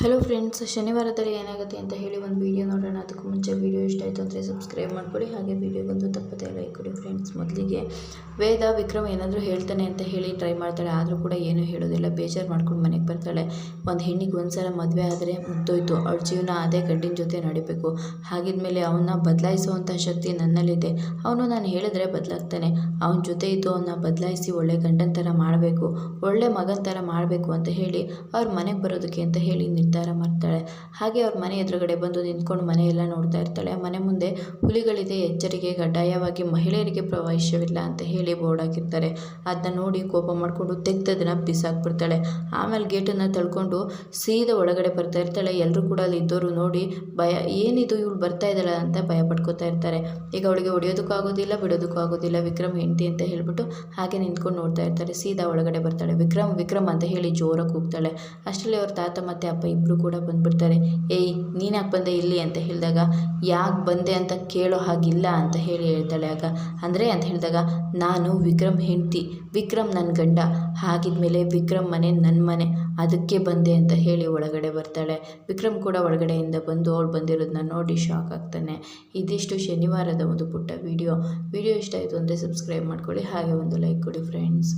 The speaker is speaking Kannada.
ಹಲೋ ಫ್ರೆಂಡ್ಸ್ ಶನಿವಾರದಲ್ಲಿ ಏನಾಗುತ್ತೆ ಅಂತ ಹೇಳಿ ಒಂದು ವೀಡಿಯೋ ನೋಡೋಣ. ಅದಕ್ಕೂ ಮುಂಚೆ ವೀಡಿಯೋ ಇಷ್ಟ ಆಯಿತು ಅಂದರೆ ಸಬ್ಸ್ಕ್ರೈಬ್ ಮಾಡ್ಕೊಳ್ಳಿ ಹಾಗೆ ವೀಡಿಯೋ ಬಂದು ತಪ್ಪದೆ ಲೈಕ್ ಕೊಡಿ ಫ್ರೆಂಡ್ಸ್ ಮೊದಲಿಗೆ ವೇದ ವಿಕ್ರಮ್ ಏನಾದರೂ ಹೇಳ್ತಾನೆ ಅಂತ ಹೇಳಿ ಟ್ರೈ ಮಾಡ್ತಾಳೆ. ಆದರೂ ಕೂಡ ಏನೂ ಹೇಳೋದಿಲ್ಲ. ಬೇಜಾರು ಮಾಡ್ಕೊಂಡು ಮನೆಗೆ ಬರ್ತಾಳೆ. ಒಂದು ಹೆಣ್ಣಿಗೆ ಒಂದು ಸಲ ಮದುವೆ ಆದರೆ ಮುಗ್ದೋಯ್ತು. ಅವಳ ಜೀವನ ಅದೇ ಗಡ್ಡಿನ ಜೊತೆ ನಡಿಬೇಕು. ಹಾಗಿದ್ಮೇಲೆ ಅವನ್ನ ಬದಲಾಯಿಸುವಂಥ ಶಕ್ತಿ ನನ್ನಲ್ಲಿದೆ. ಅವನು ನಾನು ಹೇಳಿದ್ರೆ ಬದಲಾಗ್ತಾನೆ. ಅವನ ಜೊತೆ ಇದ್ದು ಅವನ್ನ ಬದಲಾಯಿಸಿ ಒಳ್ಳೆ ಗಂಡನ ಥರ ಮಾಡಬೇಕು. ಒಳ್ಳೆ ಮಗನ ಥರ ಮಾಡಬೇಕು ಅಂತ ಹೇಳಿ ಅವ್ರ ಮನೆಗೆ ಬರೋದಕ್ಕೆ ಅಂತ ಹೇಳಿ ನಿರ್ಧಾರ ಮಾಡ್ತಾಳೆ. ಹಾಗೆ ಅವ್ರ ಮನೆ ಎದುರುಗಡೆ ಬಂದು ನಿಂತ್ಕೊಂಡು ಮನೆಯೆಲ್ಲ ನೋಡ್ತಾ ಇರ್ತಾಳೆ. ಮನೆ ಮುಂದೆ ಹುಲಿಗಳಿದೆ ಎಚ್ಚರಿಕೆ ಕಡ್ಡಾಯವಾಗಿ ಮಹಿಳೆಯರಿಗೆ ಪ್ರವೇಶವಿಲ್ಲ ಅಂತ ಹೇಳಿ ಬೋರ್ಡ್ ಹಾಕಿರ್ತಾರೆ. ಅದನ್ನ ನೋಡಿ ಕೋಪ ಮಾಡಿಕೊಂಡು ತೆಗ್ದದನ್ನ ಬಿಸಾಕ್ಬಿಡ್ತಾಳೆ. ಆಮೇಲೆ ಗೇಟನ್ನು ತಳ್ಕೊಂಡು ಸೀದಾ ಒಳಗಡೆ ಬರ್ತಾ ಇರ್ತಾಳೆ. ಎಲ್ಲರೂ ಕೂಡ ಅಲ್ಲಿ ಇದ್ದವರು ನೋಡಿ ಭಯ, ಏನಿದು ಇವಳು ಬರ್ತಾ ಇದ್ದಾಳೆ ಅಂತ ಭಯ ಪಡ್ಕೋತಾ ಇರ್ತಾರೆ. ಈಗ ಅವಳಿಗೆ ಹೊಡೆಯೋದಕ್ಕೂ ಆಗೋದಿಲ್ಲ, ಬಿಡೋದಕ್ಕೂ ಆಗೋದಿಲ್ಲ. ವಿಕ್ರಮ್ ಹೆಂಡತಿ ಅಂತ ಹೇಳ್ಬಿಟ್ಟು ಹಾಗೆ ನಿಂತ್ಕೊಂಡು ನೋಡ್ತಾ ಇರ್ತಾರೆ. ಸೀದಾ ಒಳಗಡೆ ಬರ್ತಾಳೆ. ವಿಕ್ರಮ್ ವಿಕ್ರಮ್ ಅಂತ ಹೇಳಿ ಜೋರಾಗಿ ಕೂಗ್ತಾಳೆ. ಅಷ್ಟರಲ್ಲಿ ಅವ್ರ ತಾತ ಮತ್ತೆ ಅಪ್ಪ ಇಬ್ಬರು ಕೂಡ ಬಂದ್ಬಿಡ್ತಾರೆ. ಏಯ್, ನೀನ್ಯಾಕೆ ಬಂದೆ ಇಲ್ಲಿ? ಅಂತ ಹೇಳಿದಾಗ, ಯಾಕೆ ಬಂದೆ ಅಂತ ಕೇಳೋ ಹಾಗಿಲ್ಲ ಅಂತ ಹೇಳಿ ಹೇಳ್ತಾಳೆ ಆಗ. ಅಂದರೆ? ಅಂತ ಹೇಳಿದಾಗ, ನಾನು ವಿಕ್ರಮ್ ಹೆಂಡ್ತಿ. ವಿಕ್ರಮ್ ನನ್ನ ಗಂಡ. ಹಾಗಿದ್ಮೇಲೆ ವಿಕ್ರಮ್ ಮನೆ ನನ್ನ ಮನೆ. ಅದಕ್ಕೆ ಬಂದೆ ಅಂತ ಹೇಳಿ ಒಳಗಡೆ ಬರ್ತಾಳೆ. ವಿಕ್ರಮ್ ಕೂಡ ಒಳಗಡೆಯಿಂದ ಬಂದು ಅವಳು ಬಂದಿರೋದನ್ನ ನೋಡಿ ಶಾಕ್ ಆಗ್ತಾನೆ. ಇದಿಷ್ಟು ಶನಿವಾರದ ಒಂದು ಪುಟ್ಟ ವಿಡಿಯೋ. ವಿಡಿಯೋ ಇಷ್ಟ ಆಯಿತು ಅಂದರೆ ಸಬ್ಸ್ಕ್ರೈಬ್ ಮಾಡ್ಕೊಳ್ಳಿ. ಹಾಗೆ ಒಂದು ಲೈಕ್ ಕೊಡಿ ಫ್ರೆಂಡ್ಸ್.